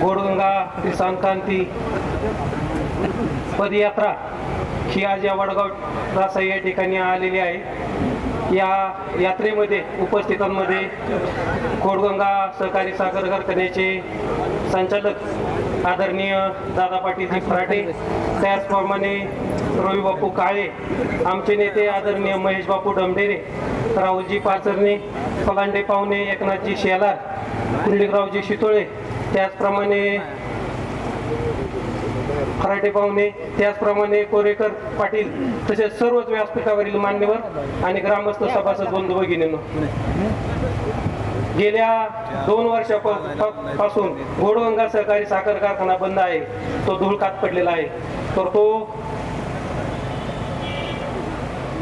गोडगंगा ती संक्रांती पदयात्रा ही आज या वडगाव रासा या ठिकाणी आलेली आहे. या यात्रेमध्ये उपस्थितांमध्ये गोडगंगा सहकारी साखर कारखान्याचे संचालक आदरणीय दादा पाटीलजी फराटे त्याचप्रमाणे रवी बापू काळे आमचे नेते आदरणीय महेश बापू डमडेरे राहुलजी पाचरणे पलांडे पाहुणे एकनाथजी शेलार पुंडलिकरावजी शितोळे त्याचप्रमाणे फराटे पाहुणे त्याचप्रमाणे कोरेकर पाटील तसेच सर्वच व्यासपीठावरील मान्यवर आणि ग्रामस्थ सभासद बंधू भगिनींनो. गेल्या दोन वर्षापासून घोडगंगा सहकारी साखर कारखाना बंद आहे. तो धुळकात पडलेला आहे. तर तो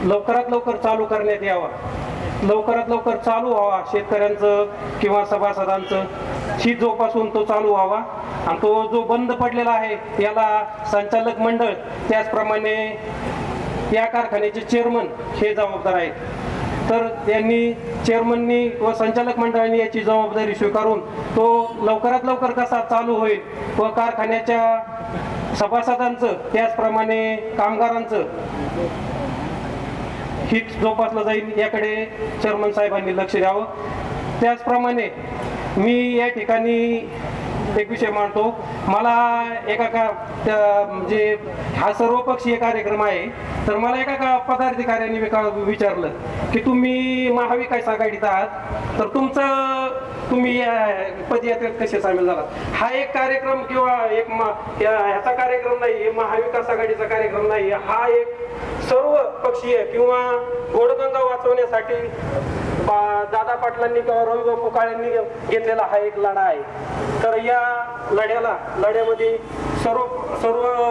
लवकरात लवकर चालू करण्यात यावा. लवकरात लवकर चालू व्हावा शेतकऱ्यांचं किंवा सभासदांचं. ही जोपासून तो चालू व्हावा. आणि तो जो बंद पडलेला आहे याला संचालक मंडळ त्याचप्रमाणे या कारखान्याचे चेअरमन हे जबाबदार आहेत. तर त्यांनी चेअरमननी व संचालक मंडळाने याची जबाबदारी स्वीकारून तो लवकरात लवकर कसा चालू होईल व कारखान्याच्या सभासदांचं त्याचप्रमाणे कामगारांचं हित जोपासलं जाईल याकडे चेअरमन साहेबांनी लक्ष द्यावं. त्याचप्रमाणे मी या ठिकाणी एक विषय मांडतो. मला एका का म्हणजे हा सर्वपक्षीय कार्यक्रम आहे. तर मला एका का पदाधिकाऱ्यांनी विचारलं की तुम्ही महाविकास आघाडीत आहात. तर तुमचं तुम्ही या पदयात्रेत कसे सामील झाला हा एक कार्यक्रम किंवा एक या- ह्याचा कार्यक्रम नाही महाविकास आघाडीचा कार्यक्रम नाही. हा एक सर्व पक्षीय किंवा गोडगंगा वाचवण्यासाठी दादा पाटलांनी किंवा रवी बापू घेतलेला हा एक लढा आहे. तर या लढ्याला लढ्यामध्ये सर्व सर्व